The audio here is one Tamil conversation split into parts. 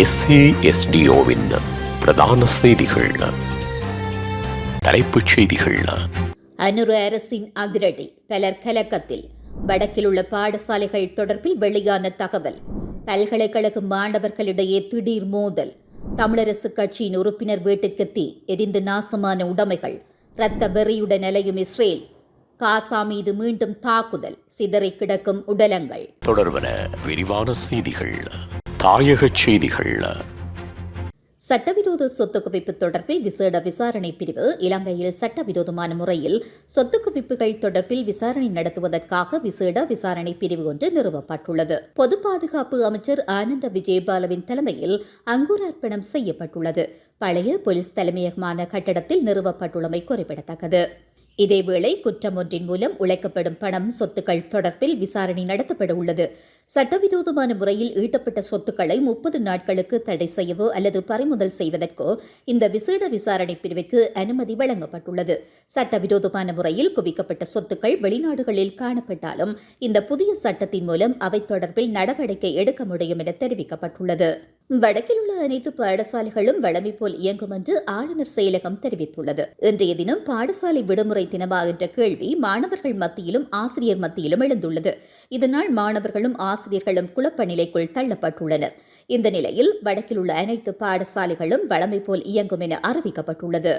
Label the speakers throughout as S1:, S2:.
S1: எஸ்ஏஎஸ்டிஓவின் பிரதான செய்திகள். தலைப்புச் செய்திகள்.
S2: அனுர அரசின் அதிரடி பலர் கலக்கத்தில். வடக்கில் உள்ள பாடசாலைகள் தொடர்பில் வெளியான தகவல். பல்கலைக்கழக மாணவர்களிடையே திடீர் மோதல். தமிழரசு கட்சியின் உறுப்பினர் வீட்டிற்கு தீ எரிந்து நாசமான உடைமைகள். இரத்த வெறியுடன் அலையும் இஸ்ரேல். காசா மீது மீண்டும் தாக்குதல். சிதறி கிடக்கும் உடலங்கள்.
S1: தொடர்வன விரிவான செய்திகள். தாயகச் செய்திகள்
S2: சட்டவிரோத சொத்து குவிப்பு தொடர்பில் விசேட விசாரணை பிரிவு இலங்கையில் சட்டவிரோதமான முறையில் சொத்து குவிப்புகள் தொடர்பில் விசாரணை நடத்துவதற்காக விசேட விசாரணை பிரிவு ஒன்று நிறுவப்பட்டுள்ளது. பொது பாதுகாப்பு அமைச்சர் ஆனந்த விஜயபாலவின் தலைமையில் அங்குரார்ப்பணம் செய்யப்பட்டுள்ளது. பழைய போலீஸ் தலைமையகமான கட்டடத்தில் நிறுவப்பட்டுள்ளமை குறிப்பிடத்தக்கது. இதேவேளை குற்றம் ஒன்றின் மூலம் உழைக்கப்படும் பணம் சொத்துக்கள் தொடர்பில் விசாரணை நடத்தப்பட உள்ளது. சட்டவிரோதமான முறையில் ஈட்டப்பட்ட சொத்துக்களை முப்பது நாட்களுக்கு தடை செய்யவோ அல்லது பறிமுதல் செய்வதற்கோ இந்த விசேட விசாரணை பிரிவுக்கு அனுமதி வழங்கப்பட்டுள்ளது. சட்டவிரோதமான முறையில் குவிக்கப்பட்ட சொத்துக்கள் வெளிநாடுகளில் காணப்பட்டாலும் இந்த புதிய சட்டத்தின் மூலம் அவை தொடர்பில் நடவடிக்கை எடுக்க முடியும் என தெரிவிக்கப்பட்டுள்ளது. வடக்கில் உள்ள அனைத்து பாடசாலைகளும் வழமை போல் இயங்கும் என்று ஆளுநர் செயலகம் தெரிவித்துள்ளது. இன்றைய தினம் பாடசாலை விடுமுறை தினமா என்ற கேள்வி மாணவர்கள் மத்தியிலும் ஆசிரியர் மத்தியிலும் எழுந்துள்ளது. இதனால் மாணவர்களும் ஆசிரியர்களும் குழப்ப நிலைக்குள் தள்ளப்பட்டுள்ளனர். இந்த நிலையில் வடக்கில் உள்ள அனைத்து பாடசாலைகளும் வழமை போல் இயங்கும் என அறிவிக்கப்பட்டுள்ளது.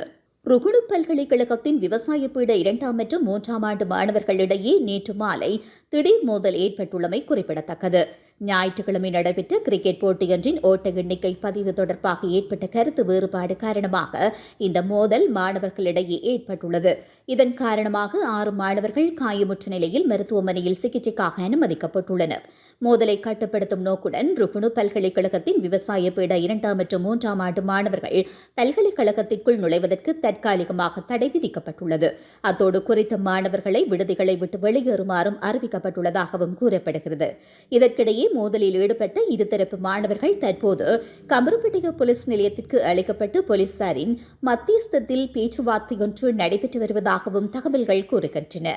S2: ருகுணு பல்கலைக்கழகத்தின் விவசாய பீட இரண்டாம் மற்றும் மூன்றாம் ஆண்டு மாணவர்களிடையே நேற்று மாலை திடீர் மோதல் ஏற்பட்டுள்ளமை குறிப்பிடத்தக்கது. ஞாயிற்றுக்கிழமை நடைபெற்ற கிரிக்கெட் போட்டியொன்றின் ஓட்ட எண்ணிக்கை பதிவு தொடர்பாக ஏற்பட்ட கருத்து வேறுபாடு காரணமாக இந்த மோதல் மாணவர்களிடையே ஏற்பட்டுள்ளது. இதன் காரணமாக ஆறு மாணவர்கள் காயமுற்ற நிலையில் மருத்துவமனையில் சிகிச்சைக்காக அனுமதிக்கப்பட்டுள்ளனர். மோதலை கட்டுப்படுத்தும் நோக்குடன் ருக்குணு பல்கலைக்கழகத்தின் விவசாய பீட இரண்டாம் மற்றும் மூன்றாம் ஆண்டு மாணவர்கள் பல்கலைக்கழகத்திற்குள் நுழைவதற்கு தற்காலிகமாக தடை விதிக்கப்பட்டுள்ளது. அத்தோடு குறித்த மாணவர்களை விடுதிகளை விட்டு வெளியேறுமாறும் அறிவிக்கப்பட்டுள்ளதாகவும் கூறப்படுகிறது. இதற்கிடையே மோதலில் ஈடுபட்ட இருதரப்பு மாணவர்கள் தற்போது கம்பரப்பட்டிய போலீஸ் நிலையத்திற்கு அழைக்கப்பட்டு போலீசாரின் மத்தியஸ்தத்தில் பேச்சுவார்த்தையொன்று நடைபெற்று வருவதாகவும் தகவல்கள் கூறுகின்றன.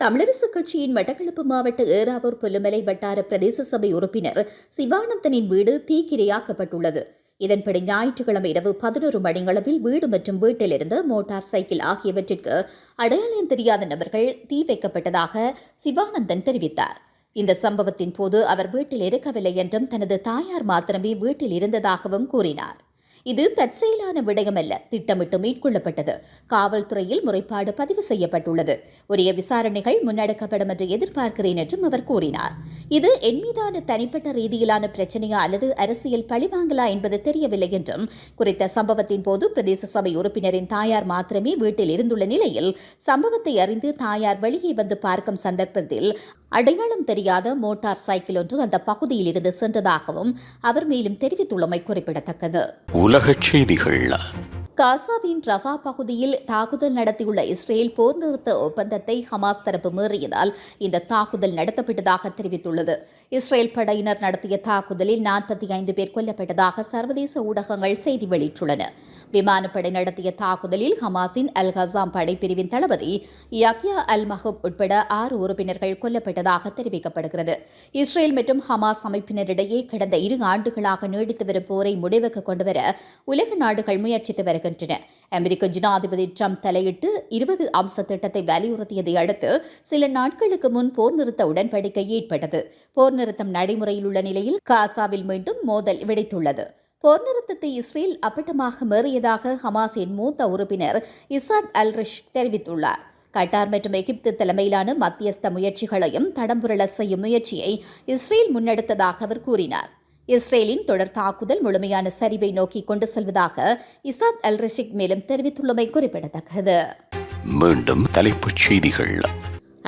S2: தமிழரசு கட்சியின் மட்டக்களப்பு மாவட்ட ஏறாவூர் புல்லுமலை வட்டார பிரதேச சபை உறுப்பினர் சிவானந்தனின் வீடு தீக்கிரையாக்கப்பட்டுள்ளது. இதன்படி ஞாயிற்றுக்கிழமை இரவு பதினோரு மணியளவில் வீடு மற்றும் வீட்டிலிருந்து மோட்டார் சைக்கிள் ஆகியவற்றிற்கு அடையாளம் தெரியாத நபர்கள் தீ வைக்கப்பட்டதாக சிவானந்தன் தெரிவித்தார். இந்த சம்பவத்தின் போது அவர் வீட்டில் இருக்கவில்லை என்றும் தனது தாயார் மாத்திரமே வீட்டில் இருந்ததாகவும் கூறினார். இது தற்செயலான விடயமல்ல திட்டமிட்டு மேற்கொள்ளப்பட்டது. காவல்துறையில் முறைப்பாடு பதிவு செய்யப்பட்டுள்ளது. உரிய விசாரணைகள் முன்னெடுக்கப்படும் என்று எதிர்பார்க்கிறேன் என்றும் அவர் கூறினார். இது என் மீதான தனிப்பட்ட ரீதியிலான பிரச்சனையா அல்லது அரசியல் பழிவாங்கலா என்பது தெரியவில்லை என்றும் குறித்த சம்பவத்தின் போது பிரதேச சபை உறுப்பினரின் தாயார் மாத்திரமே வீட்டில் இருந்துள்ள நிலையில் சம்பவத்தை அறிந்து தாயார் வெளியே வந்து பார்க்கும் சந்தர்ப்பத்தில் அடையாளம் தெரியாத மோட்டார் சைக்கிள் ஒன்று அந்த பகுதியில் இருந்து சென்றதாகவும் அவர் மேலும் தெரிவித்துள்ளமை குறிப்பிடத்தக்கது.
S1: உலகச் செய்திகள்
S2: காசாவின் ரஃபா பகுதியில் தாக்குதல் நடத்தியுள்ள இஸ்ரேல் போர் நிறுத்த ஒப்பந்தத்தை ஹமாஸ் தரப்பு மீறியதால் இந்த தாக்குதல் நடத்தப்பட்டதாக தெரிவித்துள்ளது. இஸ்ரேல் படையினர் நடத்திய தாக்குதலில் நாற்பத்தி ஐந்து பேர் கொல்லப்பட்டதாக சர்வதேச ஊடகங்கள் செய்தி வெளியிட்டுள்ளன. விமானப்படை நடத்திய தாக்குதலில் ஹமாஸின் அல் ஹசாம் படைப்பிரிவின் தளபதி யக்யா அல் மஹூப் உட்பட ஆறு உறுப்பினர்கள் கொல்லப்பட்டதாக தெரிவிக்கப்படுகிறது. இஸ்ரேல் மற்றும் ஹமாஸ் அமைப்பினரிடையே கடந்த இரு ஆண்டுகளாக நீடித்து வரும் போரை முடிவுக்கு கொண்டுவர உலக நாடுகள் முயற்சித்து வருகின்றன. அமெரிக்க ஜனாதிபதி ட்ரம்ப் தலையிட்டு இருபது அம்ச திட்டத்தை வலியுறுத்தியதை அடுத்து சில நாட்களுக்கு முன் போர் நிறுத்த உடன்படிக்கை ஏற்பட்டது. போர் நிறுத்தம் நடைமுறையில் உள்ள நிலையில் காசாவில் மீண்டும் மோதல் வெடித்துள்ளது. போர் நிறுத்தத்தை இஸ்ரேல் அப்பட்டமாக மீறியதாக ஹமாஸின் மூத்த உறுப்பினர் இசாத் அல் ரிஷ் தெரிவித்துள்ளார். கட்டார் மற்றும் எகிப்து தலைமையிலான மத்தியஸ்த முயற்சிகளையும் தடம்புரள செய்யும் முயற்சியை இஸ்ரேல் முன்னெடுத்ததாக அவர் கூறினார். இஸ்ரேலின் தொடர் தாக்குதல் முழுமையான சரிவை நோக்கி கொண்டு செல்வதாக இசாத் அல் ரிஷிக் மேலும் தெரிவித்துள்ளமை குறிப்பிடத்தக்கது.
S1: மீண்டும் தலைப்புச் செய்திகள்.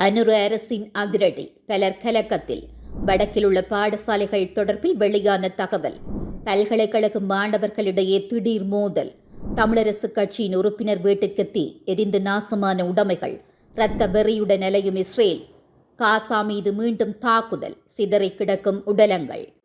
S2: அனுரு அரசின் அதிரடி பலர் கலக்கத்தில் வடக்கில் உள்ள பாடசாலைகள் தொடர்பில் வெளியான தகவல். பல்கலைக்கழக மாணவர்களிடையே திடீர் மோதல். தமிழரசு கட்சியின் உறுப்பினர் வீட்டிற்கு தீ எரிந்து நாசமான உடைமைகள். இரத்த வெறியுடன் நிலையும் இஸ்ரேல். காசா மீது மீண்டும் தாக்குதல். சிதறி கிடக்கும் உடலங்கள்.